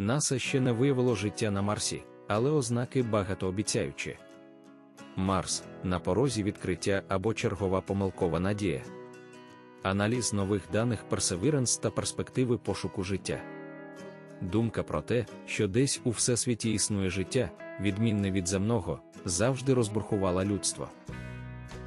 НАСА ще не виявило життя на Марсі, але ознаки багатообіцяючі. Марс на порозі відкриття або чергова помилкова надія. Аналіз нових даних Perseverance та перспективи пошуку життя. Думка про те, що десь у всесвіті існує життя, відмінне від земного, завжди розбурхувала людство.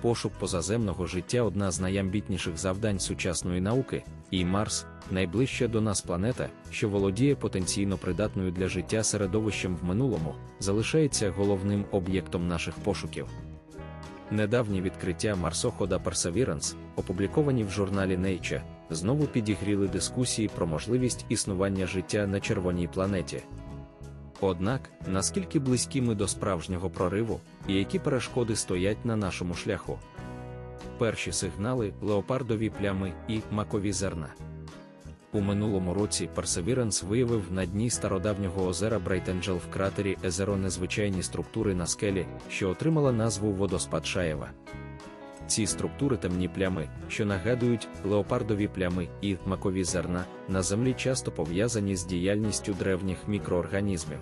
Пошук позаземного життя одна з найамбітніших завдань сучасної науки, і Марс найближча до нас планета, що володіє потенційно придатною для життя середовищем в минулому, залишається головним об'єктом наших пошуків. Недавні відкриття марсохода Perseverance, опубліковані в журналі Nature, знову підігріли дискусії про можливість існування життя на червоній планеті. Однак, наскільки близькі ми до справжнього прориву, і які перешкоди стоять на нашому шляху? Перші сигнали леопардові плями і макові зерна. У минулому році Perseverance виявив на дні стародавнього озера Брайтенджел в кратері Езеро незвичайні структури на скелі, що отримала назву водоспад Шаєва. Ці структури темні плями, що нагадують леопардові плями і макові зерна, на землі часто пов'язані з діяльністю древніх мікроорганізмів.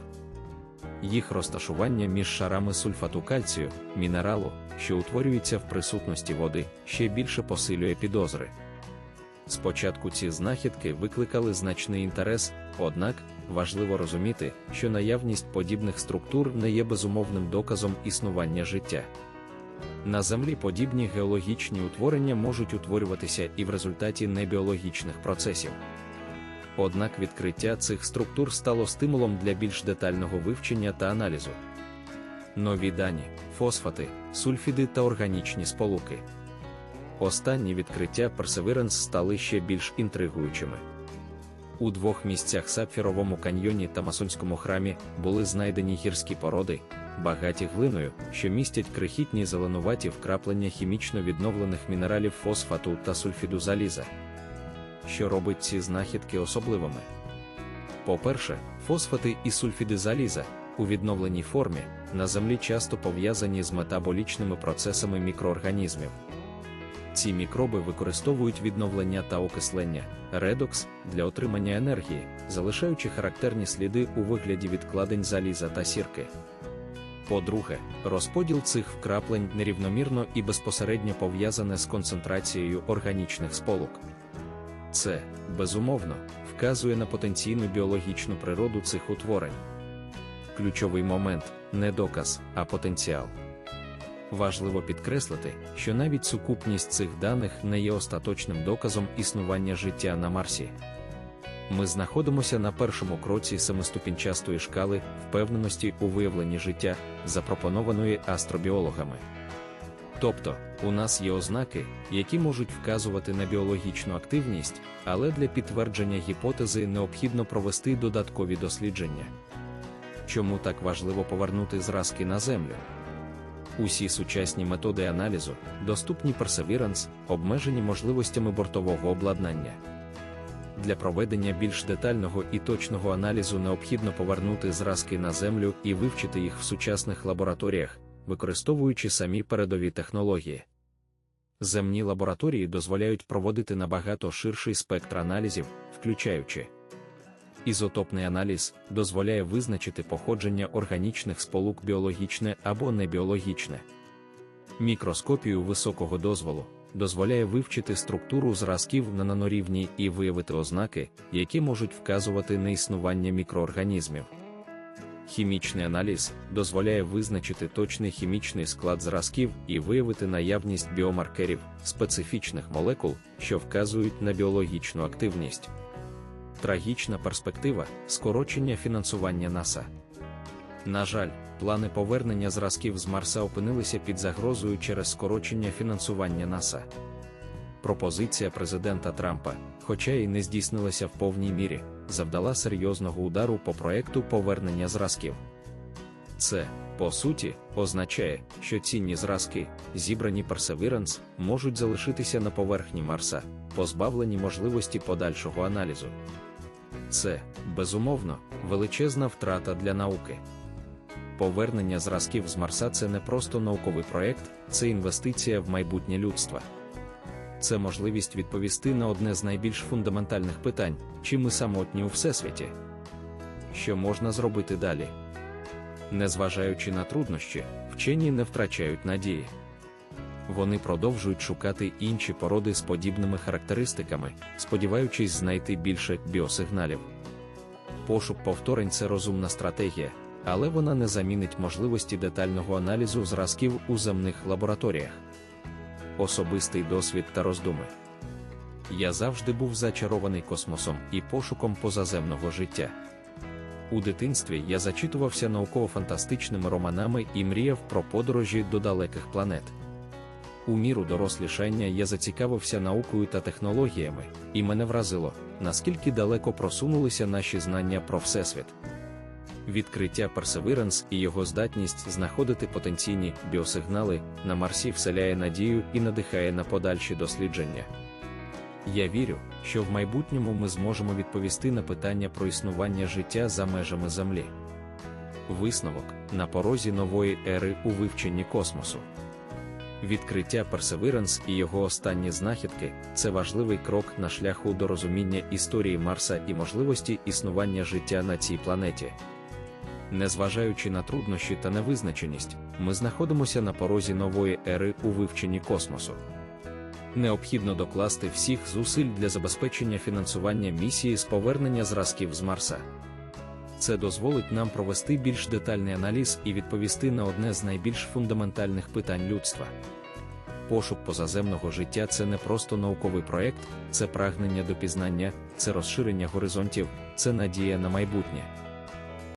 Їх розташування між шарами сульфату кальцію, мінералу, що утворюється в присутності води, ще більше посилює підозри. Спочатку ці знахідки викликали значний інтерес, однак важливо розуміти, що наявність подібних структур не є безумовним доказом існування життя. На Землі подібні геологічні утворення можуть утворюватися і в результаті небіологічних процесів. Однак відкриття цих структур стало стимулом для більш детального вивчення та аналізу. Нові дані, фосфати, сульфіди та органічні сполуки. Останні відкриття Perseverance стали ще більш інтригуючими. У двох місцях Сапфіровому каньйоні та Масонському храмі були знайдені гірські породи, багаті глиною, що містять крихітні зеленуваті вкраплення хімічно відновлених мінералів фосфату та сульфіду заліза. Що робить ці знахідки особливими? По-перше, фосфати і сульфіди заліза у відновленій формі на землі часто пов'язані з метаболічними процесами мікроорганізмів. Ці мікроби використовують відновлення та окислення, редокс для отримання енергії, залишаючи характерні сліди у вигляді відкладень заліза та сірки. По-друге, розподіл цих вкраплень нерівномірно і безпосередньо пов'язане з концентрацією органічних сполук. Це, безумовно, вказує на потенційну біологічну природу цих утворень. Ключовий момент не доказ, а потенціал. Важливо підкреслити, що навіть сукупність цих даних не є остаточним доказом існування життя на Марсі. Ми знаходимося на першому кроці семиступінчастої шкали впевненості у виявленні життя, запропонованої астробіологами. Тобто, у нас є ознаки, які можуть вказувати на біологічну активність, але для підтвердження гіпотези необхідно провести додаткові дослідження. Чому так важливо повернути зразки на Землю? Усі сучасні методи аналізу, доступні Perseverance, обмежені можливостями бортового обладнання. Для проведення більш детального і точного аналізу необхідно повернути зразки на землю і вивчити їх в сучасних лабораторіях, використовуючи самі передові технології. Земні лабораторії дозволяють проводити набагато ширший спектр аналізів, включаючи ізотопний аналіз, дозволяє визначити походження органічних сполук біологічне або небіологічне. Мікроскопію високого дозволу дозволяє вивчити структуру зразків на нанорівні і виявити ознаки, які можуть вказувати на існування мікроорганізмів. Хімічний аналіз дозволяє визначити точний хімічний склад зразків і виявити наявність біомаркерів, специфічних молекул, що вказують на біологічну активність. Трагічна перспектива скорочення фінансування НАСА. На жаль, плани повернення зразків з Марса опинилися під загрозою через скорочення фінансування НАСА. Пропозиція президента Трампа, хоча й не здійснилася в повній мірі, завдала серйозного удару по проекту повернення зразків. Це, по суті, означає, що цінні зразки, зібрані Perseverance, можуть залишитися на поверхні Марса, позбавлені можливості подальшого аналізу. Це, безумовно, величезна втрата для науки. Повернення зразків з Марса це не просто науковий проєкт, це інвестиція в майбутнє людства. Це можливість відповісти на одне з найбільш фундаментальних питань, чи ми самотні у всесвіті. що можна зробити далі. Незважаючи на труднощі, вчені не втрачають надії. Вони продовжують шукати інші породи з подібними характеристиками, сподіваючись знайти більше біосигналів. Пошук повторень це розумна стратегія, але вона не замінить можливості детального аналізу зразків у земних лабораторіях. Особистий досвід та роздуми. Я завжди був зачарований космосом і пошуком позаземного життя. У дитинстві я зачитувався науково-фантастичними романами і мріяв про подорожі до далеких планет. У міру дорослішання я зацікавився наукою та технологіями, і мене вразило, наскільки далеко просунулися наші знання про Всесвіт. Відкриття Perseverance і його здатність знаходити потенційні біосигнали на Марсі вселяє надію і надихає на подальші дослідження. Я вірю, що в майбутньому ми зможемо відповісти на питання про існування життя за межами Землі. Висновок на порозі нової ери у вивченні космосу. Відкриття Perseverance і його останні знахідки це важливий крок на шляху до розуміння історії Марса і можливості існування життя на цій планеті. Незважаючи на труднощі та невизначеність, ми знаходимося на порозі нової ери у вивченні космосу. Необхідно докласти всіх зусиль для забезпечення фінансування місії з повернення зразків з Марса. Це дозволить нам провести більш детальний аналіз і відповісти на одне з найбільш фундаментальних питань людства. Пошук позаземного життя це не просто науковий проект, це прагнення до пізнання, це розширення горизонтів, це надія на майбутнє.